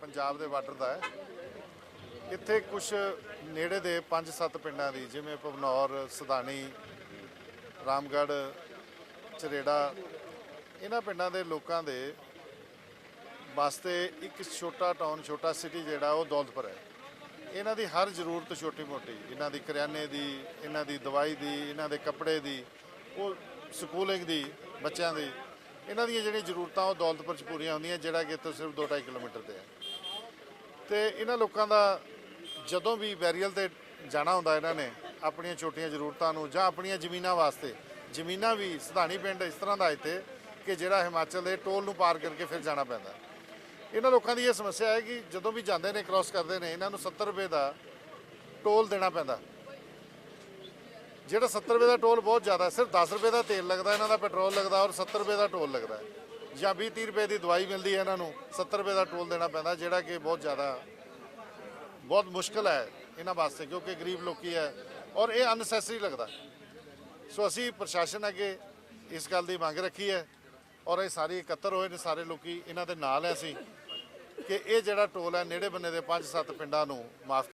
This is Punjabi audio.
ਪੰਜਾਬ ਦੇ ਬਾਰਡਰ ਦਾ ਹੈ। ਇੱਥੇ ਕੁਝ ਨੇੜੇ ਦੇ 5-7 ਪਿੰਡਾਂ ਦੀ, ਜਿਵੇਂ ਪਵਨੌਰ ਸਦਾਨੀ ਰਾਮਗੜ੍ਹ, ਚਰੇੜਾ, ਇਹਨਾਂ ਪਿੰਡਾਂ ਦੇ ਲੋਕਾਂ ਦੇ ਵਾਸਤੇ ਇੱਕ ਛੋਟਾ ਟਾਊਨ ਛੋਟਾ ਸਿਟੀ ਜਿਹੜਾ ਉਹ ਦੌਲਤਪੁਰ ਹੈ। ਇਹਨਾਂ ਦੀ ਹਰ ਜ਼ਰੂਰਤ ਛੋਟੀ ਮੋਟੀ ਇਹਨਾਂ ਦੀ ਕਰਿਆਨੇ ਦੀ, ਇਹਨਾਂ ਦੀ ਦਵਾਈ ਦੀ, ਇਹਨਾਂ ਦੇ ਕੱਪੜੇ ਦੀ, ਉਹ ਸਕੂਲਿੰਗ ਦੀ, ਬੱਚਿਆਂ ਦੀ, ਇਹਨਾਂ ਦੀਆਂ ਜਿਹੜੀਆਂ ਜ਼ਰੂਰਤਾਂ ਉਹ ਦੌਲਤਪੁਰ ਚ ਪੂਰੀਆਂ ਹੁੰਦੀਆਂ, ਜਿਹੜਾ ਕਿ ਇੱਥੋਂ ਸਿਰਫ 2.5 ਕਿਲੋਮੀਟਰ ਤੇ ਹੈ। ਤੇ ਇਹਨਾਂ ਲੋਕਾਂ ਦਾ ਜਦੋਂ ਵੀ ਬੈਰੀਅਲ ਤੇ ਜਾਣਾ ਹੁੰਦਾ ਇਹਨਾਂ ਨੇ, ਆਪਣੀਆਂ ਛੋਟੀਆਂ ਜ਼ਰੂਰਤਾਂ ਨੂੰ ਜਾਂ ਆਪਣੀਆਂ ਜ਼ਮੀਨਾਂ ਵਾਸਤੇ, ਜ਼ਮੀਨਾਂ ਵੀ ਸਧਾਣੀ ਪਿੰਡ ਇਸ ਤਰ੍ਹਾਂ ਦਾ ਇੱਥੇ ਕਿ ਜਿਹੜਾ ਹਿਮਾਚਲ ਦੇ ਟੋਲ ਨੂੰ ਪਾਰ ਕਰਕੇ ਫਿਰ ਜਾਣਾ ਪੈਂਦਾ। ਇਹਨਾਂ ਲੋਕਾਂ ਦੀ ਇਹ ਸਮੱਸਿਆ ਹੈ ਕਿ ਜਦੋਂ ਵੀ ਜਾਂਦੇ ਨੇ ਕ੍ਰਾਸ ਕਰਦੇ ਨੇ, ਇਹਨਾਂ ਨੂੰ 70 ਰੁਪਏ ਦਾ ਟੋਲ ਦੇਣਾ ਪੈਂਦਾ। ਜਿਹੜਾ 70 ਰੁਪਏ ਦਾ ਟੋਲ ਬਹੁਤ ਜ਼ਿਆਦਾ ਸਿਰਫ 10 ਰੁਪਏ ਦਾ ਤੇਲ ਲੱਗਦਾ, ਇਹਨਾਂ ਦਾ ਪੈਟਰੋਲ ਲੱਗਦਾ ਔਰ 70 ਰੁਪਏ ਦਾ ਟੋਲ ਲੱਗਦਾ ਜਾਂ 20 30 ਰੁਪਏ ਦੀ ਦਵਾਈ ਮਿਲਦੀ ਹੈ ਇਹਨਾਂ ਨੂੰ 70 ਰੁਪਏ ਦਾ ਟੋਲ ਦੇਣਾ ਪੈਂਦਾ, ਜਿਹੜਾ ਕਿ ਬਹੁਤ ਜ਼ਿਆਦਾ, ਬਹੁਤ ਮੁਸ਼ਕਲ ਹੈ ਇਹਨਾਂ ਵਾਸਤੇ, ਕਿਉਂਕਿ ਗਰੀਬ ਲੋਕੀ ਹੈ ਔਰ ਇਹ ਅਨਸੈਸਰੀ ਲੱਗਦਾ। ਸੋ ਅਸੀਂ ਪ੍ਰਸ਼ਾਸਨ ਅੱਗੇ ਇਸ ਗੱਲ ਦੀ ਮੰਗ ਰੱਖੀ ਹੈ ਔਰ ਇਹ ਸਾਰੇ ਇਕੱਤਰ ਹੋਏ ਨੇ, ਸਾਰੇ ਲੋਕੀ ਇਹਨਾਂ ਦੇ ਨਾਲ ਹੈ ਅਸੀਂ, ਕਿ ਇਹ ਜਿਹੜਾ ਟੋਲ ਹੈ, ਨੇੜੇ ਬੰਨੇ ਦੇ 5-7 ਪਿੰਡਾਂ ਨੂੰ ਮਾਫ